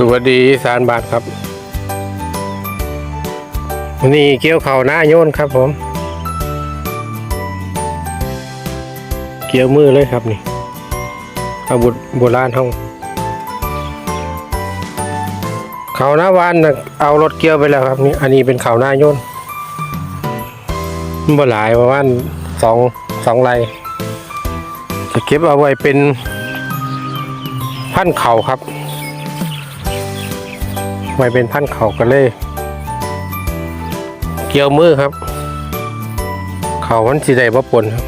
สวัสดีอีสารบาทครับนนี้เกี่ยวเข่าหน้าโยนครับผม เกี่ยวมือเลยครับนี่อาบุโบราณเฮาเข่าหน้าวานนะเอารถเกี่ยวไปแล้วครับนี่อันนี้เป็นเข่าหน้าโยนบ่หลายประมาณสองสองไรจะเก็บเอาไว้เป็นพันเข่าครับ ไว้เป็นพันเขากันเลย เกี่ยวมือครับ เขามันสีใดบ่ปนครับ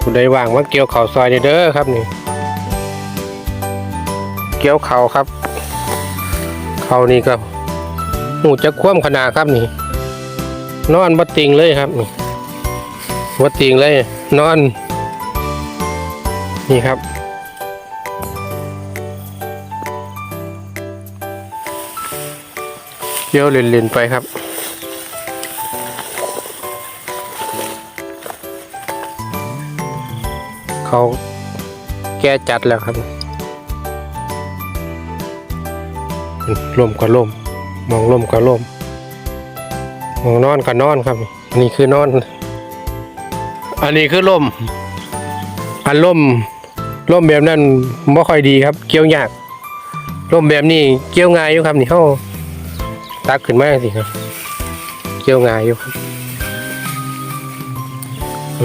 ผู้ใดว่างมาเกี่ยวเขาซอยเด้อครับนี่ เกี่ยวเขาครับ เขานี่ก็หูจะคว่ำขนาดครับนี่ นอนบัติงเลยครับนี่บัติงเลย นอน นี่ครับ เกี่ยวเล่นๆไปครับเขาแก้จัดแล้วครับลมก็ลมมองลมก็ลมมองนอนก็นอนครับนนี้คือนอน อันนี้คือลมอันลมลมแบบนั้นไม่ค่อยดีครับ เกี่ยวยากลมแบบนี้เกี่ยวง่ายอยู่ครับนี่เขา ตักขึ้นมาสิครับเกี่ยวง่ายอยู่ครับ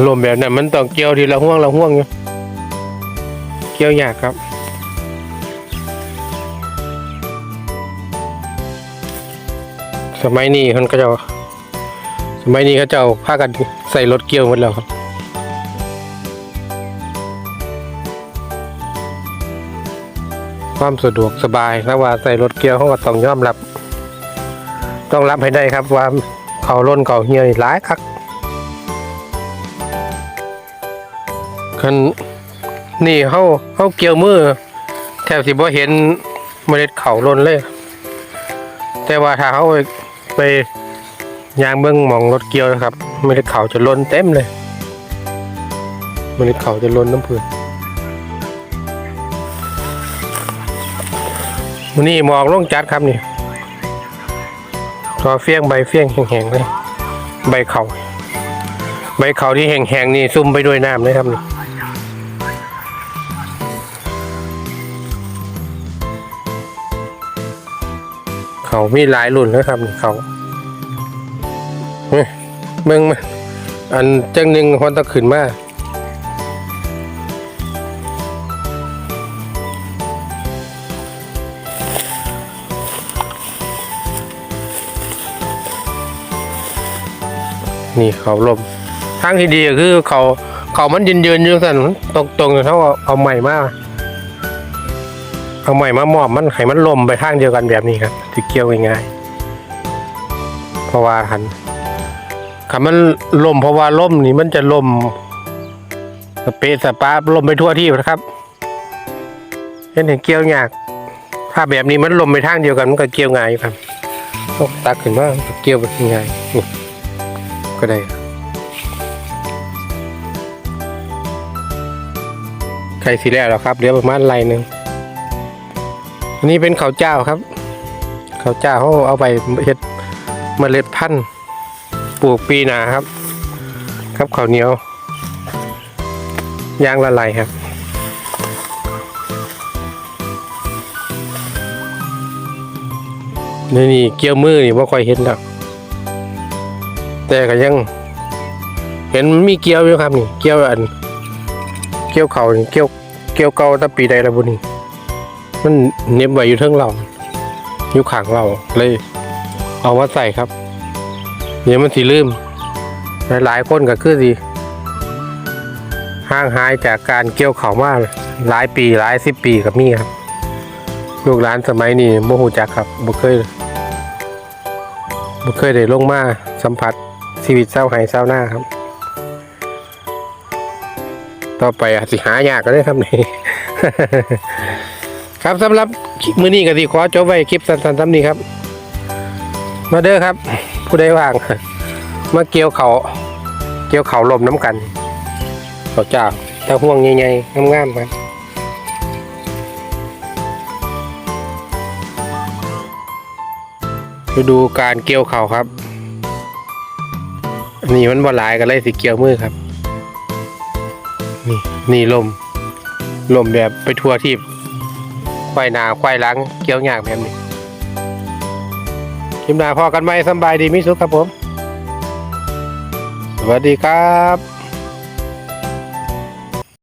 ลมแบบนั้นมันต้องเกี่ยวทีละห่วงละห่วงอยู่เกี่ยวยากครับสมัยนี้คนก็จะสมัยนี้เขาจะเอาผ้ากันใส่รถเกี่ยวหมดแล้วครับความสะดวกสบายนะว่าใส่รถเกี่ยวเขาก็ต้องยอมรับ ต้องรับให้ได้ครับว่าเขาล้นเขาเหี่ยวหลายคักคันนี่เขาเขาเกี่ยวมือแทบสิบ่เห็นเมล็ดเขาล้นเลย แต่ว่าถ้าเขาไปยางเบื้องหมองรถเกี่ยวนะครับเมล็ดเขาจะล้นเต็มเลยเมล็ดเขาจะล้นน้ำพื้นวันนี้หมอกลงจัดครับนี่ ทอเฟี้ยงใบเฟี้ยงแห้งๆเลยใบเขาใบเขาที่แห้งๆนี่ซุ่มไปด้วยน้ำเลยครับนี่เขามีหลายรุ่นนะครับนี่เขาเฮ้ยเบิ่งมาอันจังหนึ่งคนตะขึ้นมา นี่เขาลมทางที่ดีก็คือเขาเขามันยืนยืนอยู่สั่นตรงตรงเท่าเอาเอาใหม่มาเอาใหม่มามอบมันให้มันลมไปทางเดียวกันแบบนี้ครับที่เกี่ยวง่ายๆเพราะว่าหันคำมันลมเพราะว่าลมนี่มันจะลมสเปสปาลมไปทั่วที่นะครับเห็นเห็นเกี่ยวยาก ถ้าแบบนี้มันลมไปทางเดียวกันมันก็เกี่ยวง่ายครับต้องตักขึ้นมาเกี่ยวไปง่ายนี่ ก็ได้ใกล้สิแล้วแล้วครับเหลือประมาณไรหนึ่งอันนี้เป็นข้าวเจ้าครับข้าวเจ้าเขาเอาไปเฮ็ดเมล็ดพันธุ์ปลูกปีหนาครับ ครับข้าวเหนียวยางละลายครับนี่นี่เกี่ยวมือนี่ว่าค่อยเห็นแล้ว แต่ก็ยัง เห็นมีเกี่ยวอยู่ครับนี่ เกี่ยวอัน เกี่ยวเขานี่เกี่ยวเกี่ยวเก่าตั้งปีใดแล้วบุนี่มันเน็บไว้อยู่เทิงเราอยู่ขางเราเลย เอามาใส่ครับเดี๋ยวมันสิลืม หลายๆคนก็คือสิห่างหายจากการเกี่ยวเขามาหลายปีหลายสิบปีกับมีครับลูกหลานสมัยนี้โมหูจักครับบ่เคยบ่เคยได้ลงมาสัมผัส ชีวิตเศร้าหายเศร้าหน้าครับ ต่อไปสิหายากก็ได้ครับนี่ครับสำหรับมือนี้ก็สิขอจบไว้คลิปสั้นๆสำนี้ครับ มาเด้อครับ ผู้ใดว่างมาเกี่ยวเขาเกี่ยวเขาลมน้ำกันต่อจ้ากตาห่วงใหญ่ๆง่ามๆครับดูการเกี่ยวเขาครับ นี่มันบ่หลายก็เลยสิเกี่ยวมือครับ นี่นี่ลม ลมแบบไปทั่วที่ควายนาควายล้างเกี่ยวยากแบบนี้คลิปหน้าพอกันไหมสบายดีมิสุขครับผม สวัสดีครับ